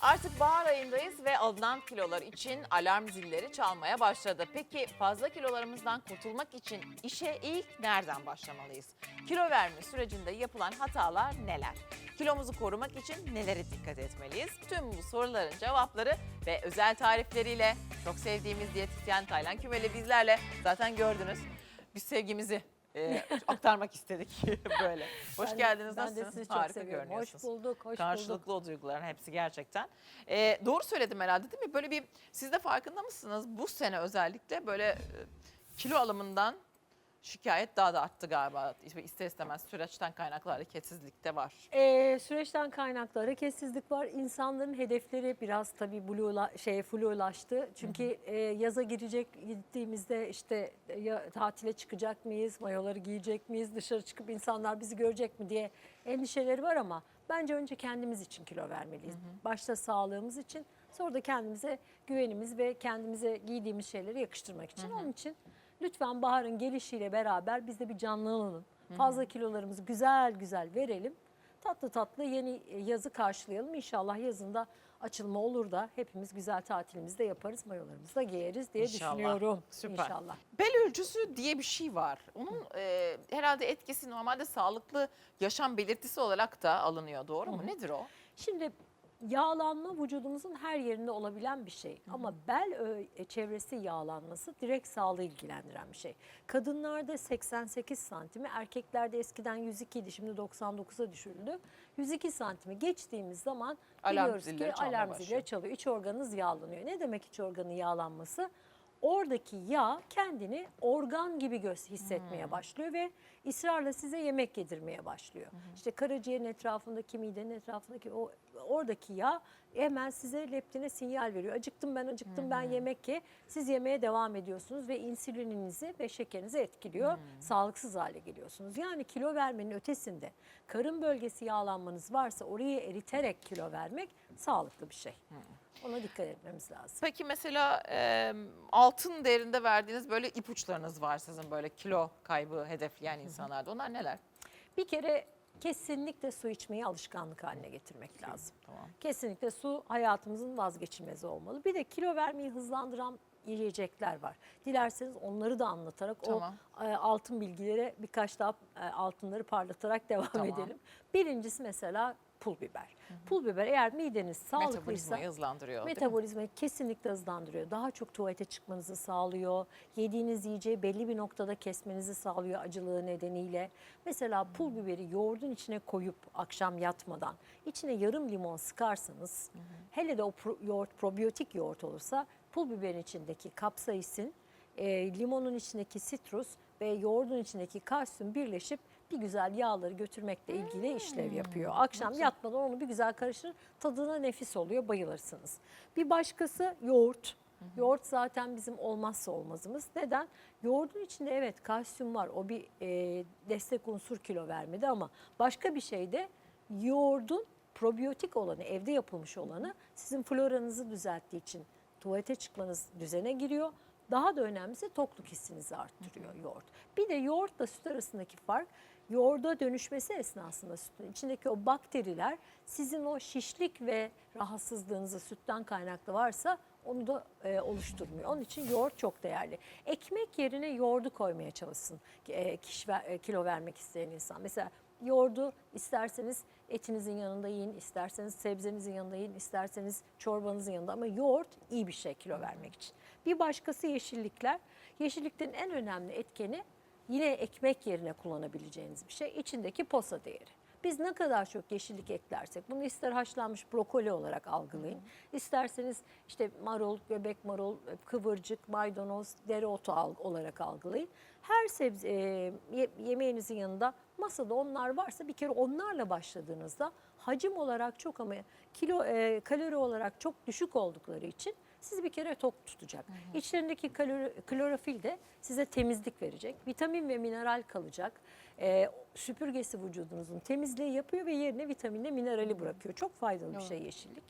Artık bahar ayındayız ve alınan kilolar için alarm zilleri çalmaya başladı. Peki fazla kilolarımızdan kurtulmak için işe ilk nereden başlamalıyız? Kilo verme sürecinde yapılan hatalar neler? Kilomuzu korumak için nelere dikkat etmeliyiz? Tüm bu soruların cevapları ve özel tarifleriyle çok sevdiğimiz diyetisyen Taylan Kümeli bizlerle zaten gördünüz. Biz sevgimizi e, aktarmak istedik böyle. Hoş Ben- geldiniz. Ben de Nasılsınız? sizi çok Harika seviyorum. Hoş görünüyorsunuz. bulduk, hoş bulduk. Karşılıklı o duyguların hepsi gerçekten. Ee, doğru söyledim herhalde değil mi? Böyle bir siz de farkında mısınız? Bu sene özellikle böyle e, kilo alımından şikayet daha da arttı galiba. İster istemez süreçten kaynaklı hareketsizlik de var. Ee, süreçten kaynaklı hareketsizlik var. İnsanların hedefleri biraz tabii blue'la, şey flulaştı. Çünkü e, yaza girecek gittiğimizde işte e, ya, tatile çıkacak mıyız, mayoları giyecek miyiz, dışarı çıkıp insanlar bizi görecek mi diye endişeleri var ama bence önce kendimiz için kilo vermeliyiz. Başta sağlığımız için, sonra da kendimize güvenimiz ve kendimize giydiğimiz şeyleri yakıştırmak için. Onun için lütfen baharın gelişiyle beraber biz de bir canlanalım. Fazla kilolarımızı güzel güzel verelim. Tatlı tatlı yeni yazı karşılayalım. İnşallah yazında açılma olur da hepimiz güzel tatilimizi de yaparız. Mayolarımızı da giyeriz diye İnşallah. düşünüyorum. Süper. İnşallah. Bel ölçüsü diye bir şey var. Onun e, herhalde etkisi normalde sağlıklı yaşam belirtisi olarak da alınıyor. Doğru mu? Nedir o? Şimdi yağlanma vücudumuzun her yerinde olabilen bir şey. Ama bel ö- çevresi yağlanması direkt sağlığı ilgilendiren bir şey. Kadınlarda 88 santimi, erkeklerde eskiden 102 idi şimdi 99'a düşürüldü. 102 santimi geçtiğimiz zaman Alarm biliyoruz ki alarm zilleri çalıyor. İç organınız yağlanıyor. Ne demek iç organın yağlanması? Oradaki yağ kendini organ gibi göz hissetmeye Hmm. başlıyor ve ısrarla size yemek yedirmeye başlıyor. İşte karaciğerin etrafındaki, midenin etrafındaki o oradaki yağ hemen size leptine sinyal veriyor. Acıktım ben, acıktım ben yemek ye. Siz yemeye devam ediyorsunuz ve insülininizi ve şekerinizi etkiliyor. Sağlıksız hale geliyorsunuz. Yani kilo vermenin ötesinde karın bölgesi yağlanmanız varsa orayı eriterek kilo vermek sağlıklı bir şey. Ona dikkat etmemiz lazım. Peki mesela e, altın değerinde verdiğiniz böyle ipuçlarınız var sizin böyle kilo kaybı hedefleyen insanlarda. Onlar neler? Bir kere kesinlikle su içmeyi alışkanlık haline getirmek lazım. Tamam. Kesinlikle su hayatımızın vazgeçilmezi olmalı. Bir de kilo vermeyi hızlandıran yiyecekler var. Dilerseniz onları da anlatarak Tamam. o e, altın bilgilere birkaç daha e, altınları parlatarak devam Tamam. edelim. Birincisi mesela pul biber. Pul biber eğer mideniz sağlıklıysa Metabolizmayı hızlandırıyor. Metabolizmayı kesinlikle hızlandırıyor. Daha çok tuvalete çıkmanızı sağlıyor. Yediğiniz yiyeceği belli bir noktada kesmenizi sağlıyor acılığı nedeniyle. Mesela pul biberi yoğurdun içine koyup akşam yatmadan içine yarım limon sıkarsanız hele de o pro- yoğurt probiyotik yoğurt olursa pul biberin içindeki kapsaisin, e, limonun içindeki sitrus ve yoğurdun içindeki kalsiyum birleşip bir güzel yağları götürmekle ilgili işlev yapıyor. Akşam yatmadan onu bir güzel karıştırın. Tadına nefis oluyor, bayılırsınız. Bir başkası yoğurt. Yoğurt zaten bizim olmazsa olmazımız. Neden? Yoğurdun içinde evet kalsiyum var. O bir e, destek unsur kilo vermede ama başka bir şey de yoğurdun probiyotik olanı, evde yapılmış olanı sizin floranızı düzelttiği için tuvalete çıkmanız düzene giriyor. Daha da önemlisi tokluk hissinizi arttırıyor yoğurt. Bir de yoğurtla süt arasındaki fark yoğurda dönüşmesi esnasında sütün içindeki o bakteriler sizin o şişlik ve rahatsızlığınızı sütten kaynaklı varsa onu da e, oluşturmuyor. Onun için yoğurt çok değerli. Ekmek yerine yoğurdu koymaya çalışsın e, kişi e, kilo vermek isteyen insan. Mesela yoğurdu isterseniz etinizin yanında yiyin, isterseniz sebzenizin yanında yiyin, isterseniz çorbanızın yanında ama yoğurt iyi bir şey kilo vermek için. Bir başkası yeşillikler. Yeşilliklerin en önemli etkeni yine ekmek yerine kullanabileceğiniz bir şey içindeki posa değeri. Biz ne kadar çok yeşillik eklersek bunu ister haşlanmış brokoli olarak algılayın. isterseniz işte marul, göbek marul, kıvırcık, maydanoz, dereotu olarak algılayın. Her sebze e, ye- yemeğinizin yanında masada onlar varsa bir kere onlarla başladığınızda hacim olarak çok ama kilo e, kalori olarak çok düşük oldukları için sizi bir kere tok tutacak. İçlerindeki kalori, klorofil de size temizlik verecek. Vitamin ve mineral kalacak. Ee, süpürgesi vücudunuzun temizliği yapıyor ve yerine vitaminle minerali bırakıyor. Çok faydalı bir şey yeşillik.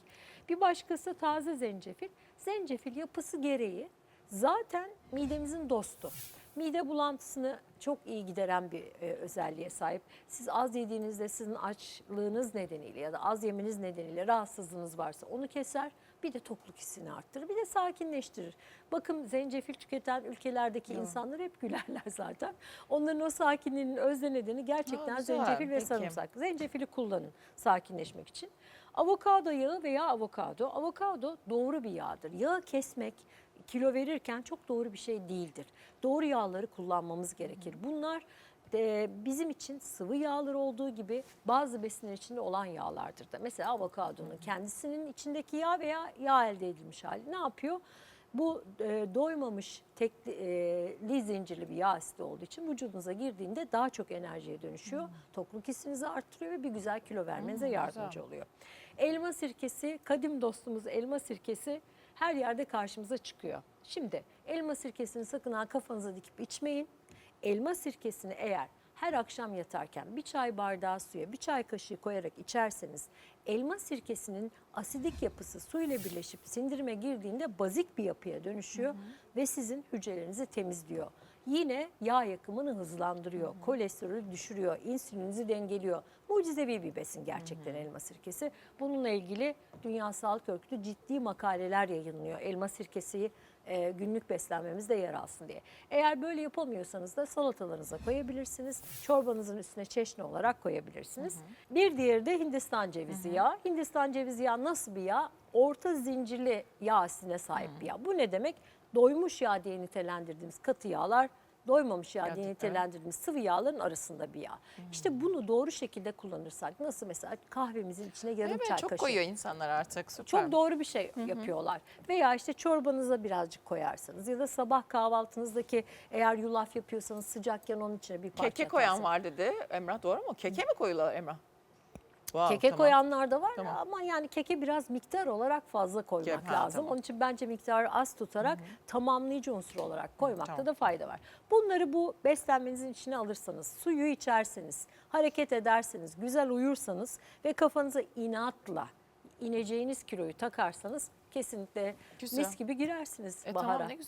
Bir başkası taze zencefil. Zencefil yapısı gereği zaten midemizin dostu. Mide bulantısını çok iyi gideren bir e, özelliğe sahip. Siz az yediğinizde sizin açlığınız nedeniyle ya da az yemeniz nedeniyle rahatsızlığınız varsa onu keser. Bir de tokluk hissini arttırır. Bir de sakinleştirir. Bakın zencefil tüketen ülkelerdeki insanlar hep gülerler zaten. Onların o sakinliğinin özde nedeni gerçekten Aa, güzel. zencefil ve Peki. sarımsak. Zencefili kullanın sakinleşmek için. Avokado yağı veya avokado. Avokado doğru bir yağdır. Yağı kesmek kilo verirken çok doğru bir şey değildir. Doğru yağları kullanmamız gerekir. Bunlar e, bizim için sıvı yağlar olduğu gibi bazı besinler içinde olan yağlardır da. Mesela avokadonun kendisinin içindeki yağ veya yağ elde edilmiş hali ne yapıyor? Bu e, doymamış tekli zincirli bir yağ asidi olduğu için vücudunuza girdiğinde daha çok enerjiye dönüşüyor. Tokluk hissinizi arttırıyor ve bir güzel kilo vermenize Hmm, yardımcı güzel. oluyor. Elma sirkesi, kadim dostumuz elma sirkesi her yerde karşımıza çıkıyor. Şimdi elma sirkesini sakın ha kafanıza dikip içmeyin. Elma sirkesini eğer her akşam yatarken bir çay bardağı suya bir çay kaşığı koyarak içerseniz elma sirkesinin asidik yapısı suyla birleşip sindirime girdiğinde bazik bir yapıya dönüşüyor ve sizin hücrelerinizi temizliyor. Yine yağ yakımını hızlandırıyor, kolesterolü düşürüyor, insülinizi dengeliyor. Mucizevi bir besin gerçekten elma sirkesi. Bununla ilgili Dünya Sağlık Örgütü ciddi makaleler yayınlıyor. Elma sirkesi e, günlük beslenmemizde yer alsın diye. Eğer böyle yapamıyorsanız da salatalarınıza koyabilirsiniz. Çorbanızın üstüne çeşni olarak koyabilirsiniz. Bir diğeri de Hindistan cevizi yağı. Hindistan cevizi yağı nasıl bir yağ? Orta zincirli yağ asidine sahip bir yağ. Bu ne demek? Doymuş yağ diye nitelendirdiğimiz katı yağlar doymamış yağ diye Gerçekten. nitelendirdiğimiz sıvı yağların arasında bir yağ. İşte bunu doğru şekilde kullanırsak nasıl mesela kahvemizin içine yarım Evet, çay çok kaşığı koyuyor insanlar artık. Süper. çok doğru bir şey yapıyorlar. Veya işte çorbanıza birazcık koyarsınız ya da sabah kahvaltınızdaki eğer yulaf yapıyorsanız sıcakken onun içine bir parça Keke koyan var dedi Emrah doğru mu? Keke mi koyuyorlar Emrah? Wow, Keke tamam. koyanlar da var Tamam. ama yani keke biraz miktar olarak fazla koymak Ha, lazım. tamam. Onun için bence miktarı az tutarak tamamlayıcı unsur olarak koymakta tamam. da fayda var. Bunları bu beslenmenizin içine alırsanız, suyu içerseniz, hareket ederseniz, güzel uyursanız ve kafanıza inatla ineceğiniz kiloyu takarsanız kesinlikle Güzel. mis gibi girersiniz E, bahara. tamam ne güzel.